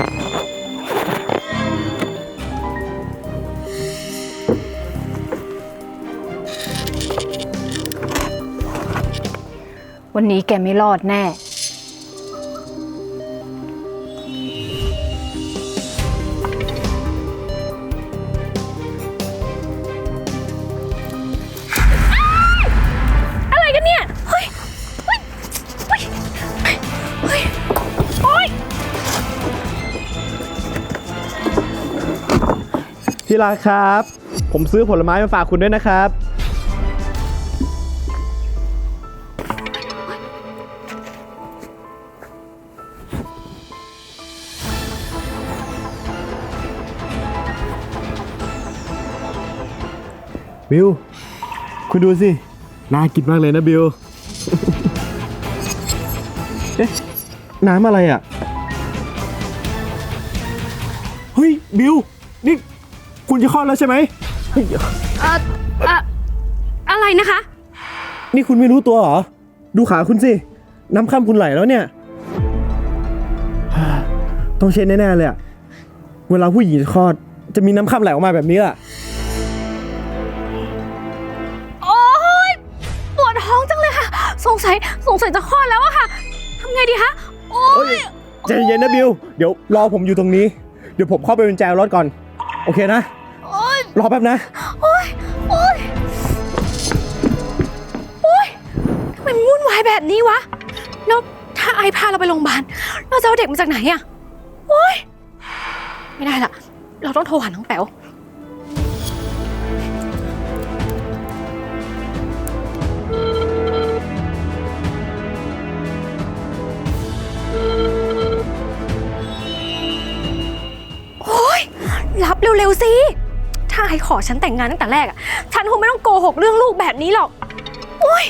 วันนี้แกไม่รอดแน่ ที่รักครับ ผมซื้อผลไม้มาฝากคุณด้วยนะครับ บิลคุณดูสิ น่ากินมากเลยนะบิลเอ๊ะ น้ำอะไรอะ เฮ้ย บิลนี่ คุณจะคลอดแล้วใช่ไหมเฮ้ยเอ่อเอ่ออะไรนะคะ นี่คุณไม่รู้ตัวเหรอ ดูขาคุณสิ น้ำข้ามคุณไหลแล้วเนี่ย ต้องเช็ดแน่ ๆ เลยอะเวลาผู้หญิงจะคลอด จะมีน้ำข้ามไหลออกมาแบบนี้อะโอ๊ยปวดท้องจังเลยค่ะ สงสัยสงสัยจะคลอดแล้วอะค่ะทำไงดีคะโอ๊เฮ้ยยใจเย็นนะบิว เดี๋ยวรอผมอยู่ตรงนี้ เดี๋ยวผมเข้าไปเป็นแจวรถก่อน โอเคนะโอ๊ย รอแป๊บนะ โอ๊ย โอ๊ย โอ๊ยทำไมมันวุ่นวายแบบนี้วะ แล้วถ้าไอพาเราไปโรงพยาบาล เราจะเอาเด็กมาจากไหนอะโอ๊ย ไม่ได้ละเราต้องโทรหาน้องแป๋ว โอ๊ย รับเร็วๆสิ ถ้าไอขอฉันแต่งงานตั้งแต่แรกอะฉันคงไม่ต้องโกหกเรื่องลูกแบบนี้หรอกโอ๊ย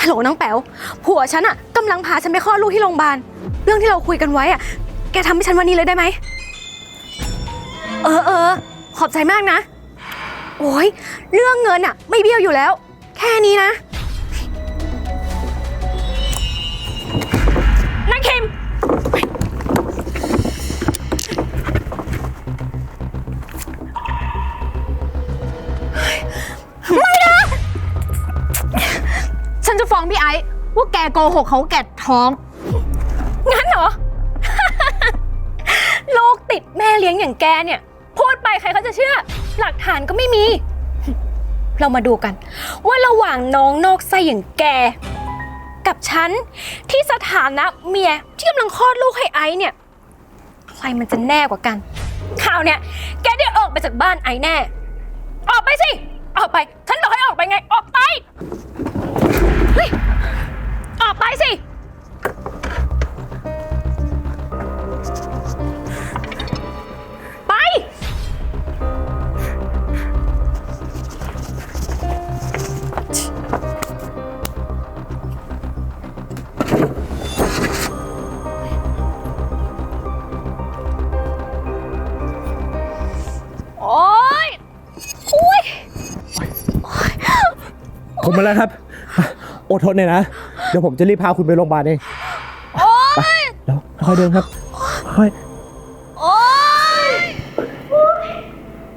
ฮัลโหลน้องแป๋วผัวฉันอะกำลังพาฉันไปคลอดลูกที่โรงพยาบาลเรื่องที่เราคุยกันไว้อะแกทำให้ฉันวันนี้เลยได้ไหมเออเออขอบใจมากนะ โอ้ยเรื่องเงินอะไม่เบี้ยวอยู่แล้ว แค่นี้นะ โกหกเขาแกท้อง งั้นเหรอลูกติดแม่เลี้ยงอย่างแกเนี่ย พูดไปใครเขาจะเชื่อ หลักฐานก็ไม่มี เรามาดูกัน ว่าระหว่างน้องนอกไส้อย่างแก กับฉัน ที่สถานะเมียที่กำลังคลอดลูกให้ไอซ์เนี่ย ใครมันจะแน่กว่ากันข่าวเนี่ย แกได้ออกไปจากบ้านไอซ์แน่ ออกไปสิ ออกไป ฉันบอกให้ออกไปไง ออกไป เฮ้ย ไปสิ ไป โอ๊ยอุ้ย ผมมาแล้วครับ อดทนหน่อยนะ เดี๋ยวผมจะรีบพาคุณไปโรงพยาบาลเองโอ๊ยแล้วค่อยเดินครับ ค่อยโอ๊ยโอ๊ย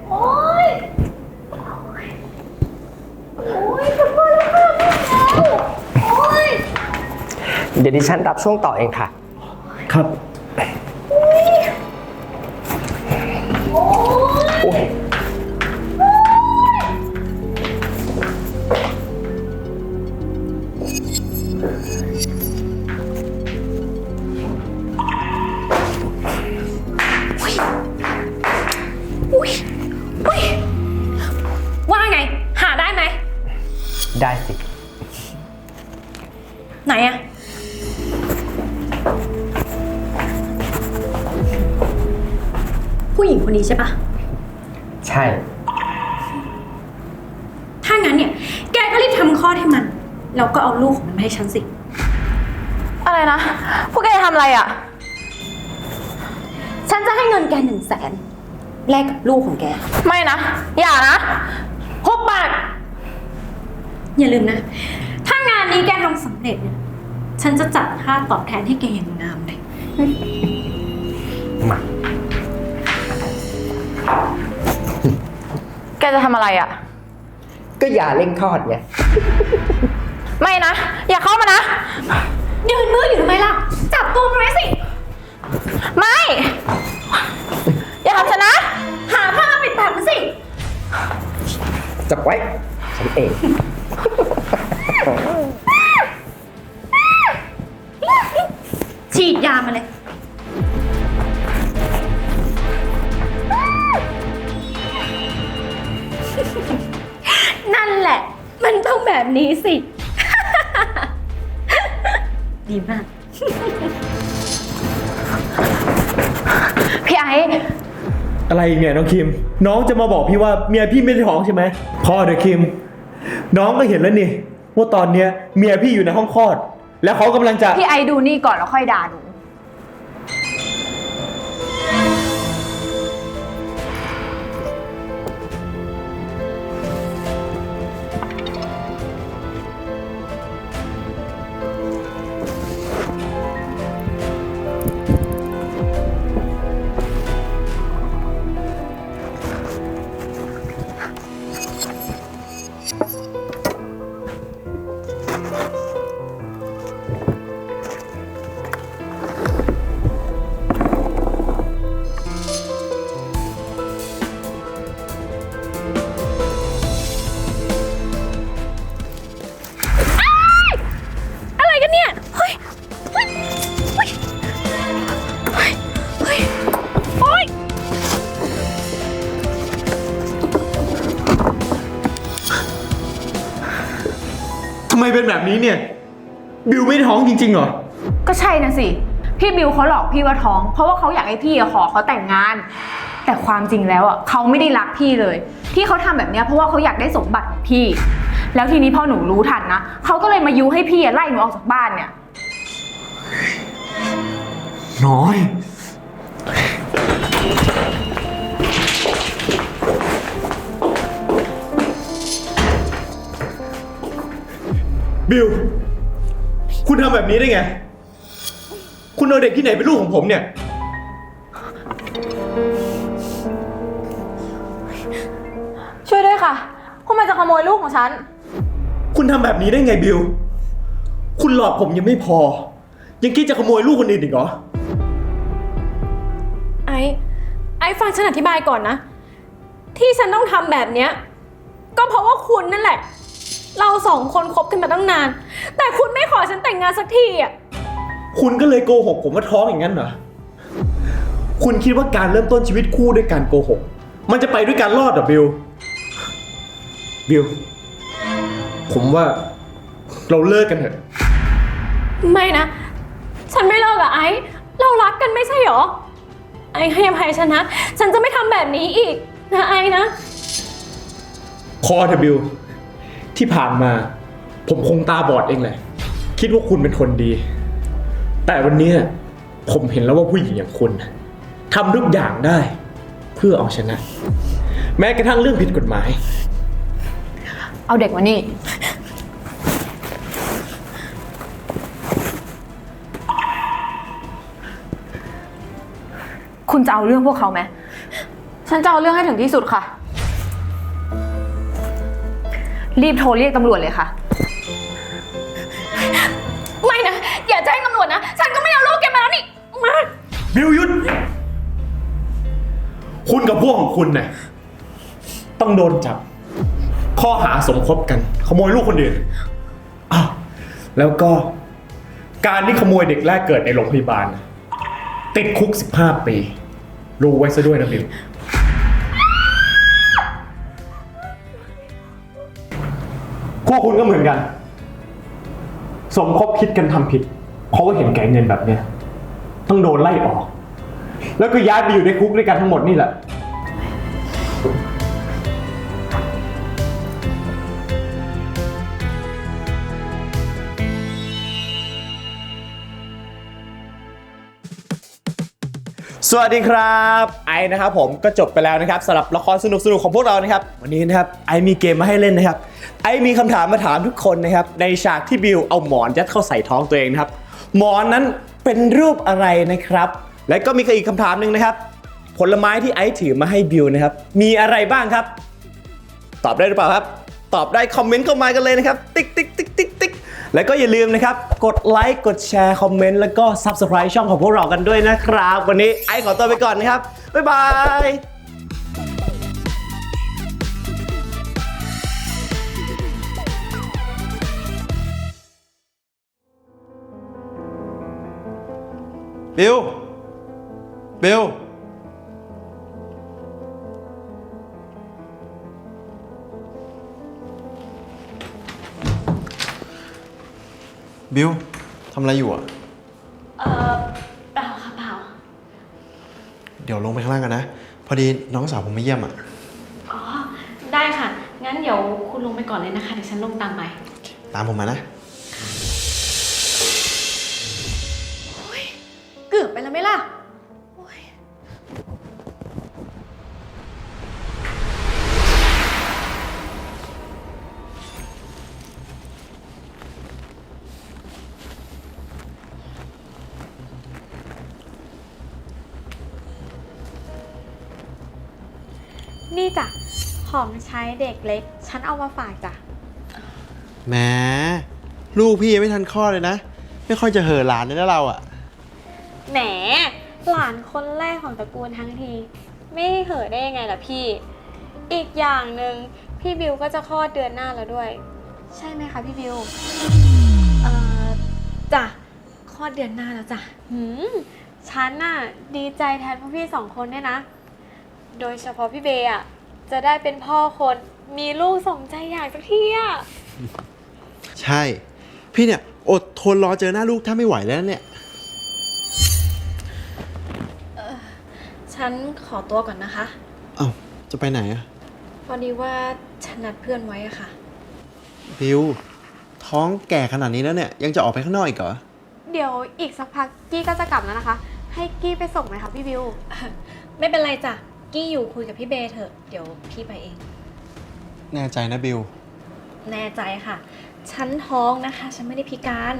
โอ๊ยโอ๊ยจะมาแล้วค่ะโอ๊ย เดี๋ยวดิฉันรับช่วงต่อเองค่ะ ลกกับลูกของแก ไม่นะ อย่านะหุบปากอย่าลืมนะ ถ้างานนี้แกทำสำเร็จเนี่ย ฉันจะจัดค่าตอบแทนให้แกอย่างงามเลย มา แกจะทำอะไรอะก็อย่าเร่งคลอดไงไม่นะ อย่าเข้ามานะยืนมืออยู่ทำไมล่ะ จับตัวมันไว้สิ ไม่ อย่าทำฉันนะ หาผ้าปิดปากมันสิ จับไว้ ฉันเอง ฉีดยามาเลย นั่นแหละ มันต้องแบบนี้สิ ดีมาก พี่ไอ้ อะไรอีกเนี่ยน้องคิม น้องจะมาบอกพี่ว่าเมียพี่ไม่ได้ท้องใช่ไหมพอเดอะคิม น้องก็เห็นแล้วนี่ว่าตอนเนี้ยเมียพี่อยู่ในห้องคลอด แล้วเขากำลังจะ พี่ไอดูนี่ก่อนแล้วค่อยด่าหนู นแบบนี้เนี่ย บิวไม่ได้ท้องจริงๆเหรอ ก็ใช่นะสิ พี่บิวเขาหลอกพี่ว่าท้อง เพราะว่าเขาอยากให้พี่อะขอเขาแต่งงาน แต่ความจริงแล้วอะเขาไม่ได้รักพี่เลย ที่เขาทำแบบเนี้ยเพราะว่าเขาอยากได้สมบัติของพี่ แล้วทีนี้พอหนูรู้ทันนะเขาก็เลยมายุให้พี่อะไล่หนูออกจากบ้านเนี่ย น้อย บิวคุณทำแบบนี้ได้ไง คุณเอาเด็กที่ไหนเป็นลูกของผมเนี่ย ช่วยด้วยค่ะ คุณมันจะขโมยลูกของฉัน คุณทำแบบนี้ได้ไงบิวคุณหลอกผมยังไม่พอ ยังคิดจะขโมยลูกคนอื่นอีกเหรอ ไอ้ ไอ้ฟังฉันอธิบายก่อนนะ ที่ฉันต้องทำแบบเนี้ย ก็เพราะว่าคุณนั่นแหละ เราสองคนคบกันมาตั้งนาน แต่คุณไม่ขอฉันแต่งงานสักทีอะ คุณก็เลยโกหกผมว่าท้องอย่างนั้นเหรอ คุณคิดว่าการเริ่มต้นชีวิตคู่ด้วยการโกหก มันจะไปด้วยการรอดเหรอบิล บิล ผมว่าเราเลิกกันเถอะ ไม่นะ ฉันไม่เลิกกับไอ้เรารักกันไม่ใช่หรอ ไอ้ให้อภัยฉันนะ ฉันจะไม่ทำแบบนี้อีกนะไอ้นะ พอเถอะบิล ที่ผ่านมา ผมคงตาบอดเองแหละ คิดว่าคุณเป็นคนดี แต่วันนี้ผมเห็นแล้วว่าผู้หญิงอย่างคุณทำทุกอย่างได้ เพื่อเอาชนะ แม้กระทั่งเรื่องผิดกฎหมาย เอาเด็กมานี่ คุณจะเอาเรื่องพวกเขาไหม ฉันจะเอาเรื่องให้ถึงที่สุดค่ะ รีบโทรเรียกตำรวจเลยค่ะ ไม่นะ อย่าแจ้งตำรวจนะ ฉันก็ไม่เอาลูกแกมาแล้วนี่ มา บิวหยุดคุณกับพวกของคุณเนี่ยต้องโดนจับ ข้อหาสมคบกัน ขโมยลูกคนอื่นอ้าวแล้วก็การที่ขโมยเด็กแรกเกิดในโรงพยาบาลติดคุก 15 ปี รู้ไว้ซะด้วยนะบิว วกคุณก็เหมือนกัน สมคบคิดกันทำผิด เพราะว่าเห็นแก่เงินแบบเนี้ยต้องโดนไล่ออก แล้วก็ย้ายไปอยู่ในคุกด้วยกันทั้งหมดนี่แหละ สวัสดีครับไอนะครับผมก็จบไปแล้วนะครับสำหรับละครสนุกๆของพวกเรานะครับวันนี้นะครับไอมีเกมมาให้เล่นนะครับไอมีคำถามมาถามทุกคนนะครับในฉากที่บิวเอาหมอนยัดเข้าใส่ท้องตัวเองนะครับหมอนนั้นเป็นรูปอะไรนะครับ และก็มีอีกคำถามหนึ่งนะครับ ผลไม้ที่ไอถือมาให้บิวนะครับมีอะไรบ้างครับ ตอบได้หรือเปล่าครับ ตอบได้คอมเมนต์เข้ามากันเลยนะครับติ๊กติ๊กติ๊ก แล้วก็อย่าลืมนะครับ กดไลค์กดแชร์คอมเมนต์แล้วก็ Subscribe ช่องของพวกเรากันด้วยนะครับ วันนี้ไอซ์ขอตัวไปก่อนนะครับ บ๊ายบายบิลบิล บิลทำอะไรอยู่อะ เออเปล่าค่ะเปล่าเดี๋ยวลงไปข้างล่างกันนะ พอดีน้องสาวผมมาเยี่ยมอะ อ๋อ ได้ค่ะ งั้นเดี๋ยวคุณลงไปก่อนเลยนะคะ เดี๋ยวฉันลงตามไป ตามผมมานะ เด็กเล็ก ฉันเอามาฝากจ้ะ แหมลูกพี่ยังไม่ทันคลอดเลยนะ ไม่ค่อยจะเห่อหลานเลยนะเราอะแหม หลานคนแรกของตระกูลทั้งที ไม่เหอะได้ยังไงล่ะพี่ อีกอย่างหนึ่งพี่บิวก็จะคลอดเดือนหน้าแล้วด้วย ใช่ไหมคะพี่บิว เอ่อจ้ะคลอดเดือนหน้าแล้วจ้ะ หืมฉันน่ะดีใจแทนพวกพี่สองคนด้วยนะ โดยเฉพาะพี่เบย์อะ จะได้เป็นพ่อคนมีลูกสมใจอยากสักทีอะใช่ พี่เนี่ย อดทนรอเจอหน้าลูกถ้าไม่ไหวแล้วเนี่ย ฉันขอตัวก่อนนะคะ เอ้าจะไปไหนอะพอดีว่าฉันนัดเพื่อนไว้อะค่ะ บิว ท้องแก่ขนาดนี้แล้วเนี่ย ยังจะออกไปข้างนอกอีกเหรอ เดี๋ยวอีกสักพักกี้ก็จะกลับแล้วนะคะ ให้กี้ไปส่งไหมคะพี่บิว ไม่เป็นไรจ้ะ กี้อยู่คุยกับพี่เบย์เถอะ เดี๋ยวพี่ไปเอง แน่ใจนะบิว แน่ใจค่ะ ฉันท้องนะคะ ฉันไม่ได้พิการ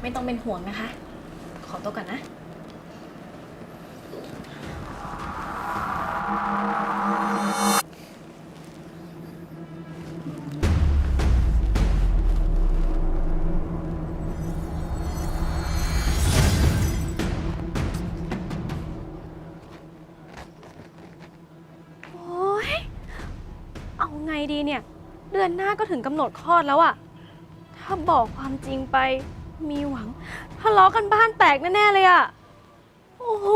ไม่ต้องเป็นห่วงนะคะ ขอตัวก่อนนะ หน้าก็ถึงกำหนดคลอดแล้วอะถ้าบอกความจริงไป มีหวังทะเลาะกันบ้านแตกแน่ ๆ เลยอะโอ้โห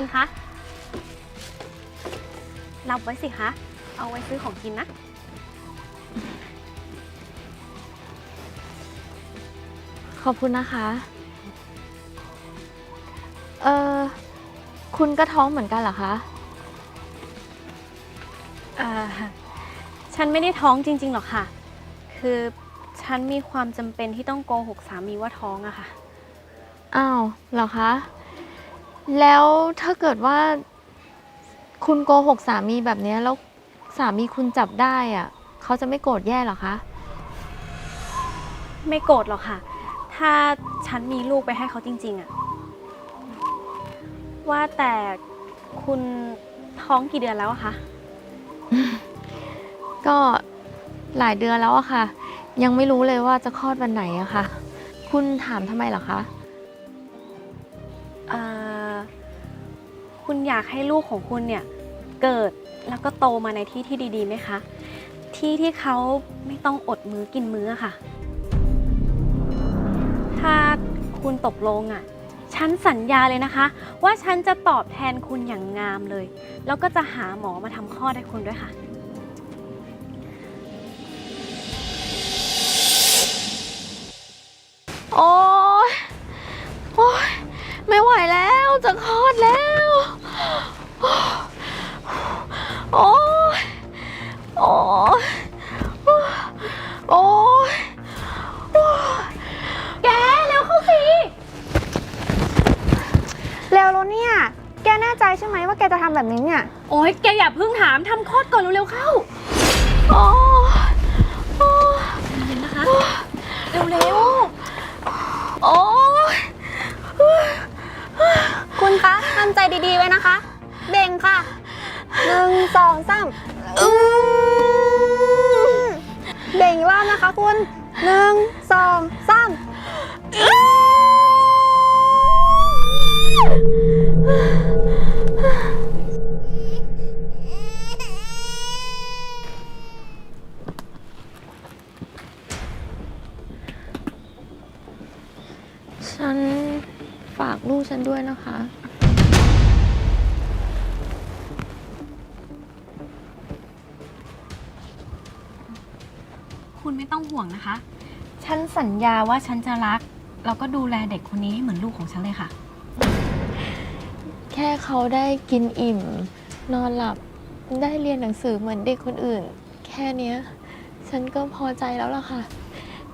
คุณคะ รับไว้สิคะ เอาไว้ซื้อของกินนะ ขอบคุณนะคะ เออคุณก็ท้องเหมือนกันเหรอคะอ่าฉันไม่ได้ท้องจริงๆหรอกค่ะ คือฉันมีความจำเป็นที่ต้องโกหกสามีว่าท้องอะค่ะ อ้าวเหรอคะ แล้วถ้าเกิดว่า คุณโกหกสามีแบบเนี้ยแล้วสามีคุณจับได้อะเขาจะไม่โกรธแย่เหรอคะ ไม่โกรธหรอกค่ะ ถ้าฉันมีลูกไปให้เขาจริง ๆอะว่าแต่คุณท้องกี่เดือนแล้วอะคะ ก็หลายเดือนแล้วอะค่ะ ยังไม่รู้เลยว่าจะคลอดวันไหนอะค่ะ คุณถามทำไมเหรอคะ เอ่อ คุณอยากให้ลูกของคุณเนี่ยเกิดแล้วก็โตมาในที่ที่ดีๆไหมคะ ที่ที่เขาไม่ต้องอดมื้อกินมื้อค่ะ ถ้าคุณตกลงอะ่ะ ฉันสัญญาเลยนะคะ ว่าฉันจะตอบแทนคุณอย่างงามเลย แล้วก็จะหาหมอมาทำคลอดให้คุณด้วยค่ะ โอ๊ยโอ๊ยไม่ไหวแล้วจะคลอดแล้ว โอ๊ยโอ๊ยโอ๊ยแกเร็วเข้าสิเร็วแล้วเนี่ย แกแน่ใจใช่ไหมว่าแกจะทำแบบนี้เนี่ย โอ๊ยแกอย่าเพิ่งถามทำคลอดก่อนเร็วๆเข้า โอ๊ยเร็วโอ๊ยคุณคะทำใจดีๆไว้นะคะ เบ่งค่ะหนึ่งสองสามเบ่งอีกรอบนะคะคุณหนึ่งสองสามฉันฝากลูกฉันด้วยนะคะ ต้องห่วงนะคะ ฉันสัญญาว่าฉันจะรัก แล้วก็ดูแลเด็กคนนี้ให้เหมือนลูกของฉันเลยค่ะ แค่เขาได้กินอิ่ม นอนหลับได้เรียนหนังสือเหมือนเด็กคนอื่น แค่เนี้ย ฉันก็พอใจแล้วล่ะค่ะ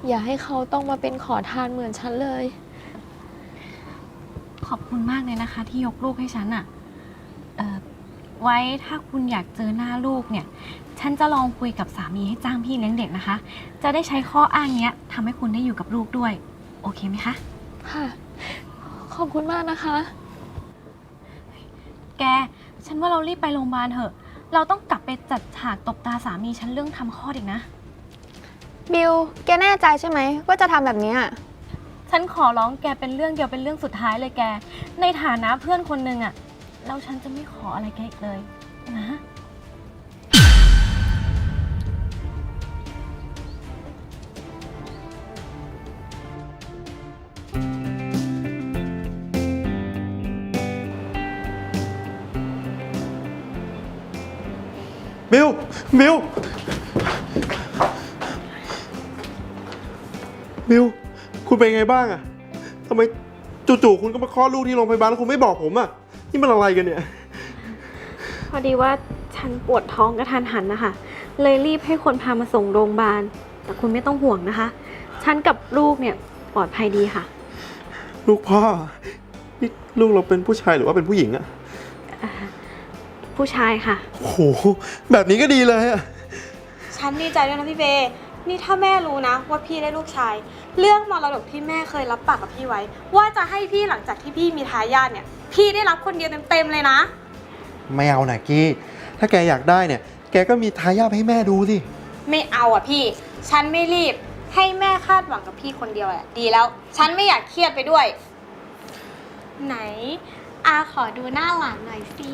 อย่าให้เขาต้องมาเป็นขอทานเหมือนฉันเลย ขอบคุณมากเลยนะคะ ที่ยกลูกให้ฉันอะเอ่อ ไว้ถ้าคุณอยากเจอหน้าลูกเนี่ย ฉันจะลองคุยกับสามีให้จ้างพี่เลี้ยงเด็กนะคะ จะได้ใช้ข้ออ้างเนี้ยทำให้คุณได้อยู่กับลูกด้วย โอเคไหมคะ ค่ะ ขอบคุณมากนะคะ แก ฉันว่าเรารีบไปโรงพยาบาลเถอะ เราต้องกลับไปจัดฉากตบตาสามีฉันเรื่องทำคลอดอีกนะ บิวแกแน่ใจใช่ไหมว่าจะทำแบบนี้อะฉันขอร้องแกเป็นเรื่องเดียวเป็นเรื่องสุดท้ายเลยแก ในฐานะเพื่อนคนหนึ่งอะ แล้วฉันจะไม่ขออะไรแกอีกเลย นะ บิว บิว บิว คุณเป็นไงบ้างอะทำไมจู่ๆคุณก็มาคลอดลูกที่โรงพยาบาลแล้วคุณไม่บอกผมอะ นี่มันอะไรกันเนี่ย พอดีว่าฉันปวดท้องกระทันหันนะคะ เลยรีบให้คนพามาส่งโรงพยาบาล แต่คุณไม่ต้องห่วงนะคะ ฉันกับลูกเนี่ยปลอดภัยดีค่ะ ลูกพ่อ นี่ลูกเราเป็นผู้ชายหรือว่าเป็นผู้หญิงอะผู้ชายค่ะ โอ้โห แบบนี้ก็ดีเลยอะฉันดีใจด้วยนะพี่เบ นี่ถ้าแม่รู้นะว่าพี่ได้ลูกชาย เรื่องมรดกที่แม่เคยรับปากกับพี่ไว้ ว่าจะให้พี่หลังจากที่พี่มีทายาทเนี่ย พี่ได้รับคนเดียวเต็มๆเลยนะ ไม่เอานะกี้ ถ้าแกอยากได้เนี่ย แกก็มีทายาทให้แม่ดูสิ ไม่เอาอะพี่ ฉันไม่รีบ ให้แม่คาดหวังกับพี่คนเดียวแหละดีแล้ว ฉันไม่อยากเครียดไปด้วย ไหน อาขอดูหน้าหลานหน่อยสิ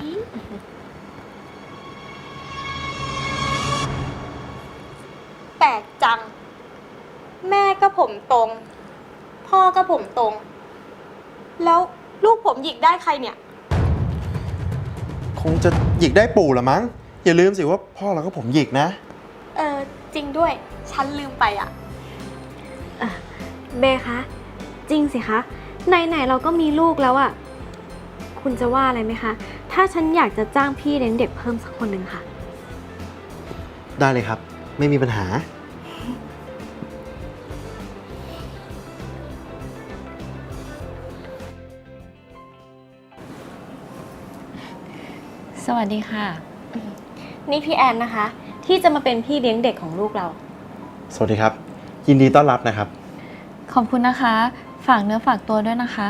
แปลกจัง แม่ก็ผมตรง พ่อก็ผมตรง แล้วลูกผมหยิกได้ใครเนี่ย คงจะหยิกได้ปู่ละมั้ง อย่าลืมสิว่าพ่อเราก็ผมหยิกนะ เออจริงด้วย ฉันลืมไปอะ เบคะ จริงสิคะ ไหนๆเราก็มีลูกแล้วอะคุณจะว่าอะไรไหมคะ ถ้าฉันอยากจะจ้างพี่เลี้ยงเด็กเพิ่มสักคนหนึ่งค่ะ ได้เลยครับ ไม่มีปัญหา วัสดีค่ะ นี่พี่แอนนะคะ ที่จะมาเป็นพี่เลี้ยงเด็กของลูกเรา สวัสดีครับ ยินดีต้อนรับนะครับ ขอบคุณนะคะ ฝากเนื้อฝากตัวด้วยนะคะ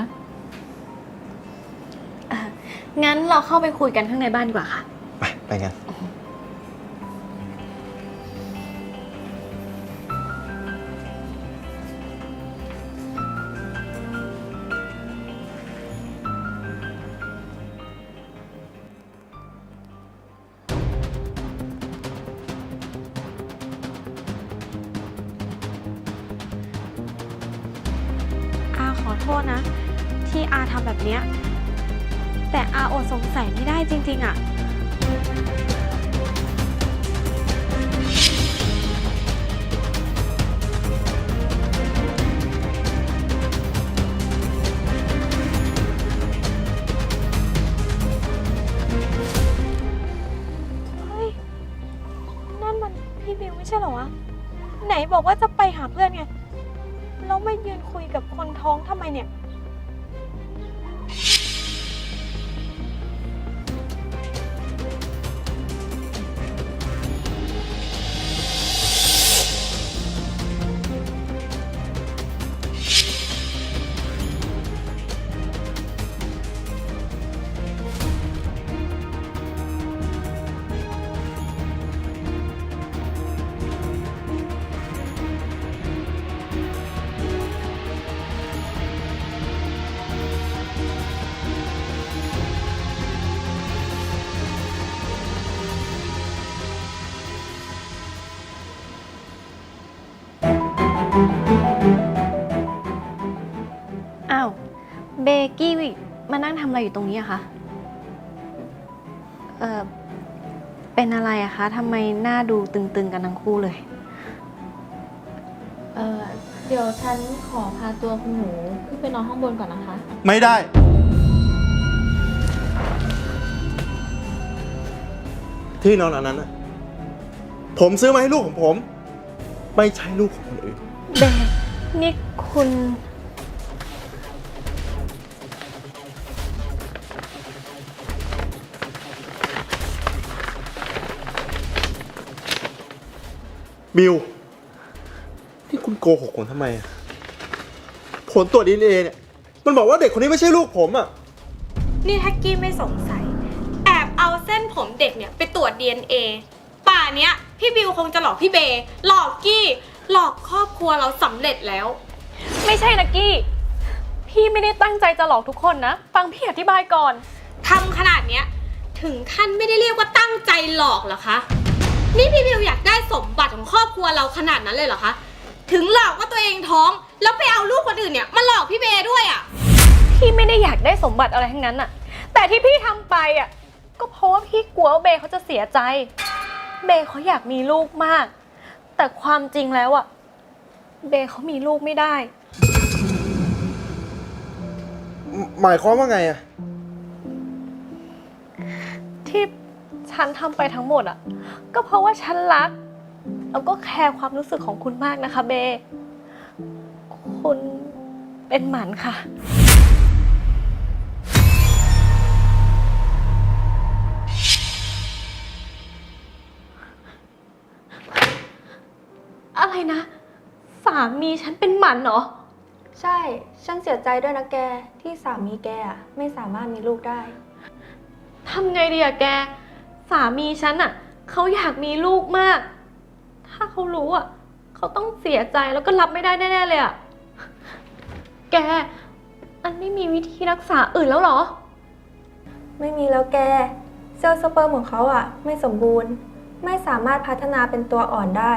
งั้นเราเข้าไปคุยกันข้างในบ้านดีกว่าค่ะ ไปไปกัน ขอโทษนะ ที่อาทำแบบเนี้ยแต่อาอดสงสัยไม่ได้จริงๆอะบ อะไรอยู่ตรงนี้อะคะ เออเป็นอะไรอะคะทำไมหน้าดูตึงๆกันทั้งคู่เลย เออเดี๋ยวฉันขอพาตัวคุณหนูขึ้นไปนอนข้างบนก่อนนะคะ ไม่ได้ ที่นอนอันนั้นน่ะผมซื้อมาให้ลูกของผม ไม่ใช่ลูกของคนอื่น เบนี่คุณ บิวที่คุณโกหกผมทำไมอะผลตรวจดีเอเนี่ย มันบอกว่าเด็กคนนี้ไม่ใช่ลูกผมอะ นี่ถ้ากี้ไม่สงสัย แอบเอาเส้นผมเด็กเนี่ยไปตรวจ DNA ป่าเนี้ย พี่บิวคงจะหลอกพี่เบย์หลอกกี้ หลอกครอบครัวเราสำเร็จแล้ว ไม่ใช่นะกี้ พี่ไม่ได้ตั้งใจจะหลอกทุกคนนะ ฟังพี่อธิบายก่อน ทำขนาดเนี้ย ถึงขั้นไม่ได้เรียกว่าตั้งใจหลอกเหรอคะ นี่พี่บิวอยากได้สมบัติของครอบครัวเราขนาดนั้นเลยเหรอคะ ถึงหลอกว่าตัวเองท้อง แล้วไปเอาลูกคนอื่นเนี่ยมาหลอกพี่เบย์ด้วยอะ่ะ พี่ไม่ได้อยากได้สมบัติอะไรทั้งนั้นอะแต่ที่พี่ทำไปอะก็เพราะว่าพี่กลัวว่าเบย์เขาจะเสียใจ เบย์เขาอยากมีลูกมาก แต่ความจริงแล้วอะเบย์เขามีลูกไม่ได้ หมายความว่าไงอะที่ ฉันทำไปทั้งหมดอะก็เพราะว่าฉันรัก แล้วก็แคร์ความรู้สึกของคุณมากนะคะเบย์คุณเป็นหมันค่ะ อะไรนะ สามีฉันเป็นหมันเหรอ ใช่ ฉันเสียใจด้วยนะแก ที่สามีแกอะไม่สามารถมีลูกได้ ทำไงดีอะแก สามีฉันอะเขาอยากมีลูกมาก ถ้าเขารู้อะเขาต้องเสียใจแล้วก็รับไม่ได้แน่ๆเลยอะแก อันไม่มีวิธีรักษาอื่นแล้วเหรอ ไม่มีแล้วแก เซลล์สเปิร์มของเขาอะไม่สมบูรณ์ ไม่สามารถพัฒนาเป็นตัวอ่อนได้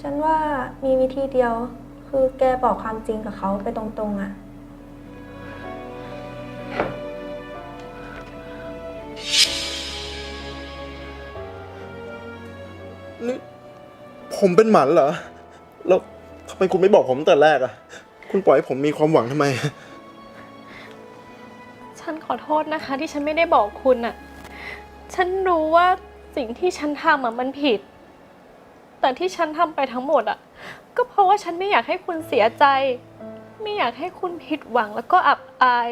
ฉันว่ามีวิธีเดียว คือแกบอกความจริงกับเขาไปตรงๆอะ นี่ผมเป็นหมันเหรอ แล้วทำไมคุณไม่บอกผมตั้งแต่แรกอะคุณปล่อยให้ผมมีความหวังทำไม ฉันขอโทษนะคะ ที่ฉันไม่ได้บอกคุณอะฉันรู้ว่าสิ่งที่ฉันทำอะมันผิด แต่ที่ฉันทำไปทั้งหมดอะก็เพราะว่าฉันไม่อยากให้คุณเสียใจ ไม่อยากให้คุณผิดหวังแล้วก็อับอาย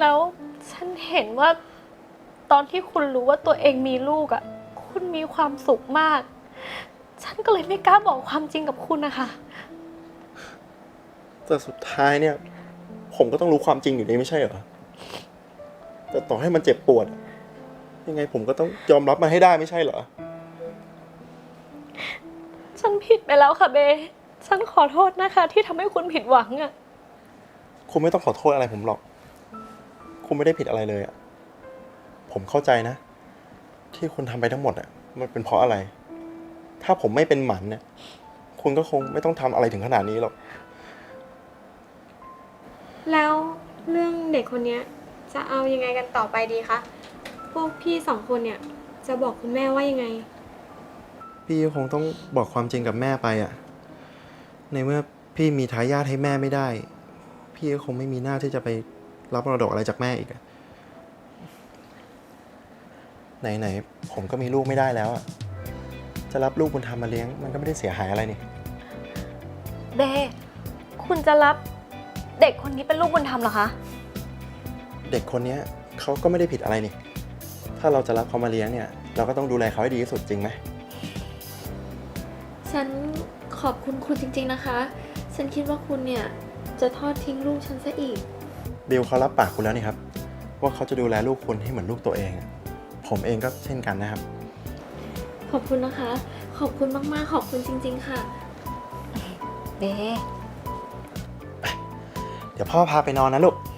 แล้วฉันเห็นว่าตอนที่คุณรู้ว่าตัวเองมีลูกอะ คุณมีความสุขมาก ฉันก็เลยไม่กล้าบอกความจริงกับคุณนะคะ แต่สุดท้ายเนี่ย ผมก็ต้องรู้ความจริงอยู่ดีไม่ใช่เหรอ แต่ต่อให้มันเจ็บปวด ยังไงผมก็ต้องยอมรับมันให้ได้ไม่ใช่เหรอ ฉันผิดไปแล้วค่ะเบ ฉันขอโทษนะคะ ที่ทำให้คุณผิดหวังอะคุณไม่ต้องขอโทษอะไรผมหรอก คุณไม่ได้ผิดอะไรเลยอะผมเข้าใจนะ ที่คุณทำไปทั้งหมดอะมันเป็นเพราะอะไร ถ้าผมไม่เป็นหมันเนี่ย คุณก็คงไม่ต้องทำอะไรถึงขนาดนี้หรอก แล้วเรื่องเด็กคนเนี้ย จะเอายังไงกันต่อไปดีคะ พวกพี่สองคนเนี่ย จะบอกคุณแม่ว่ายังไง พี่ก็คงต้องบอกความจริงกับแม่ไปอะในเมื่อพี่มีทายาทให้แม่ไม่ได้ พี่ก็คงไม่มีหน้าที่จะไปรับมรดกอะไรจากแม่อีกอะ ไหนๆผมก็มีลูกไม่ได้แล้วอะจะรับลูกบุญธรรมมาเลี้ยงมันก็ไม่ได้เสียหายอะไรนี่เบคุณจะรับเด็กคนนี้เป็นลูกบุญธรรมเหรอคะ เด็กคนเนี้ยเขาก็ไม่ได้ผิดอะไรนี่ ถ้าเราจะรับเขามาเลี้ยงเนี่ย เราก็ต้องดูแลเขาให้ดีที่สุดจริงไหม ฉันขอบคุณคุณจริง ๆนะคะ ฉันคิดว่าคุณเนี่ยจะทอดทิ้งลูกฉันซะอีก บิลเขารับปากคุณแล้วนี่ครับ ว่าเขาจะดูแลลูกคุณให้เหมือนลูกตัวเองอะ ผมเองก็เช่นกันนะครับ ขอบคุณนะคะ ขอบคุณมากๆ ขอบคุณจริง ๆ ค่ะ เบเดี๋ยวพ่อพาไปนอนนะลูกเ